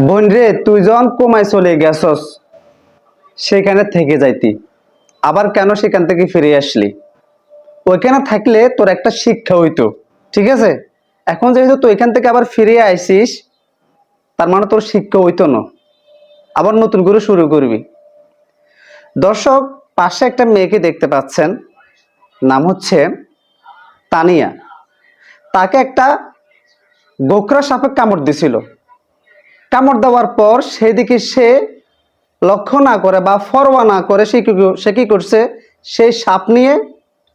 বোন রে তুই যখন কমায় চলে গেছস। সেখানে থেকে যাইতি। আবার কেন সেখান থেকে ফিরে আসলি? ওইখানে থাকলে তোর একটা শিক্ষা হইতো, ঠিক আছে? এখন যেহেতু তুই এখান থেকে আবার ফিরে আইসিস, তার মানে তোর শিক্ষা হইতো না। আবার নতুন করে শুরু করবি। দর্শক, পাশে একটা মেয়েকে দেখতে পাচ্ছেন, নাম হচ্ছে তানিয়া। তাকে একটা গোকরা সাপে কামড় দিছিল। কামড় দেওয়ার পর সেদিকে সে লক্ষ্য না করে বা ফরওয়া না করে সে সে কি করছে? সেই সাপ নিয়ে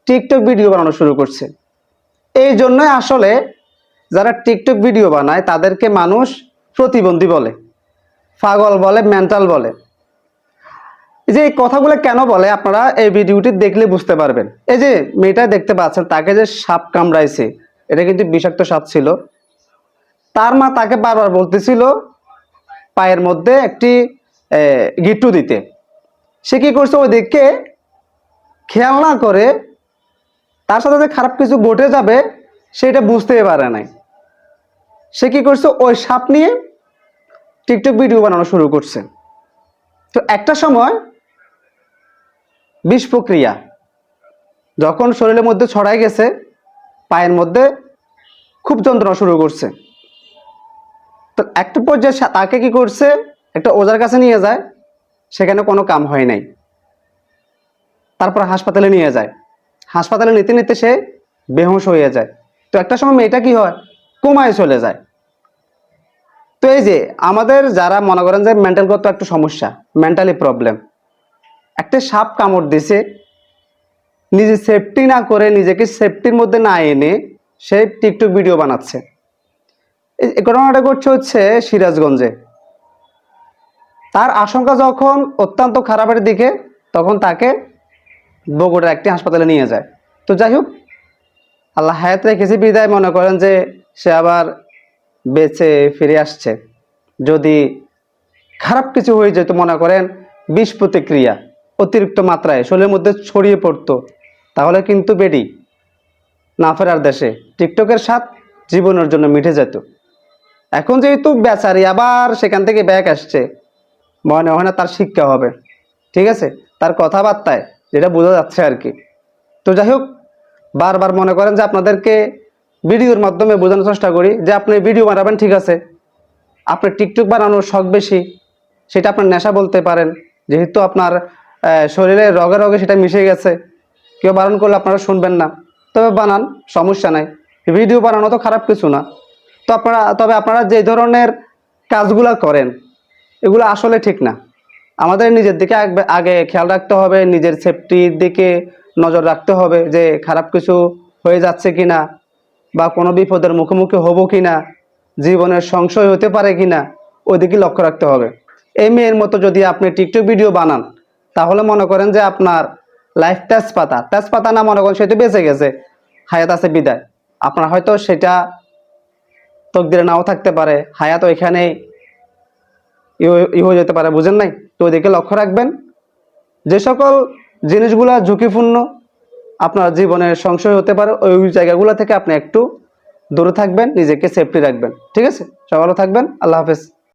টিকটক ভিডিও বানানো শুরু করছে। এই জন্যই আসলে যারা টিকটক ভিডিও বানায় তাদেরকে মানুষ প্রতিবন্ধী বলে, পাগল বলে মেন্টাল বলে। যে এই কথাগুলো কেন বলে আপনারা এই ভিডিওটি দেখলে বুঝতে পারবেন। এই যে মেয়েটা দেখতে পাচ্ছেন, তাকে যে সাপ কামড়াইছে, এটা কিন্তু বিষাক্ত সাপ ছিল। তার মা তাকে বারবার বলতেছিল পায়ের মধ্যে একটি গিট্টু দিতে। সে কি করছে ওই দিককে খেয়াল না করে তার সাথে যে খারাপ কিছু ঘটে যাবে, সেটা বুঝতেই পারে নাই। সে কি করছে? ওই সাপ নিয়ে টিকটক ভিডিও বানানো শুরু করছে। তো একটা সময় বিষ প্রক্রিয়া। যখন শরীরের মধ্যে ছড়াই গেছে, পায়ের মধ্যে খুব যন্ত্রণা শুরু করছে। তো একটা পর্যায়ে তাকে কি করছে? একটা ওজার কাছে নিয়ে যায়, সেখানে কোনো কাম হয় নাই। তারপর হাসপাতালে নিয়ে যায়। হাসপাতালে নিতে নিতে সে বেহুশ হয়ে যায়। তো একটা সময় মেয়েটা কি হয়? কোমায় চলে যায়। তো এই যে আমাদের যারা মনে করেন যে মেন্টালগত একটু সমস্যা মেন্টালি প্রবলেম একটা সাপ কামড় দিছে, নিজে সেফটি না করে নিজেকে সেফটির মধ্যে না এনে সে টিকটক ভিডিও বানাচ্ছে। ঘটনাটা ঘটছে হচ্ছে সিরাজগঞ্জে। তার আশঙ্কা যখন অত্যন্ত খারাপের দিকে, তখন তাকে বগুড়ার একটি হাসপাতালে নিয়ে যায়। তো যাই হোক, আল্লাহ হায়াত রেখেছে বিদায়, মনে করেন যে সে আবার বেঁচে ফিরে আসছে। যদি খারাপ কিছু হয়ে যেত, মনে করেন বিষ প্রতিক্রিয়া অতিরিক্ত মাত্রায় শরীরের মধ্যে ছড়িয়ে পড়তো, তাহলে কিন্তু বেডি না ফেরার দেশে টিকটকের স্বাদ জীবনের জন্য মিটে যেত। এখন যেহেতু বেচারি আবার সেখান থেকে ব্যাক আসছে, মনে হয় না তার শিক্ষা হবে। ঠিক আছে? তার কথাবার্তায় যেটা বোঝা যাচ্ছে আর কি। তো যাই হোক, বারবার মনে করেন যে আপনাদেরকে ভিডিওর মাধ্যমে বোঝানোর চেষ্টা করি যে আপনি ভিডিও বানাবেন, ঠিক আছে? আপনার টিকটক বানানোর শখ বেশি, সেটা আপনার নেশা বলতে পারেন। যেহেতু আপনার শরীরে রগে রগে সেটা মিশে গেছে, কেউ বারণ করলে আপনারা শুনবেন না। তবে বানান, সমস্যা নাই। ভিডিও বানানো তো খারাপ কিছু না। তো আপনারা, তবে আপনারা যে ধরনের কাজগুলো করেন, এগুলো আসলে ঠিক না। আমাদের নিজের দিকে আগে- খেয়াল রাখতে হবে, নিজের সেফটির দিকে নজর রাখতে হবে যে খারাপ কিছু হয়ে যাচ্ছে কি না বা কোনো বিপদের মুখোমুখি হব কি না জীবনের সংশয় হতে পারে কিনা, ওইদিকে লক্ষ্য রাখতে হবে। এই মেয়ের মতো যদি আপনি টিকটক ভিডিও বানান, তাহলে মনে করেন যে আপনার লাইফ তেজপাতা তেজপাতা না মনে করেন সেটা বেঁচে গেছে, হায়াত আছে বিদায়। আপনার হয়তো সেটা তকদিরে নাও থাকতে পারে, হায়াত ওইখানে ই হয়ে যেতে পারে, বুঝেন নাই? তো ওইদিকে লক্ষ্য রাখবেন, যে সকল জিনিসগুলা ঝুঁকিপূর্ণ আপনার জীবনের সংশয় হতে পারে, ওই জায়গাগুলো থেকে আপনি একটু দূরে থাকবেন, নিজেকে সেফটি রাখবেন, ঠিক আছে? সবাই ভালো থাকবেন, আল্লাহ হাফেজ।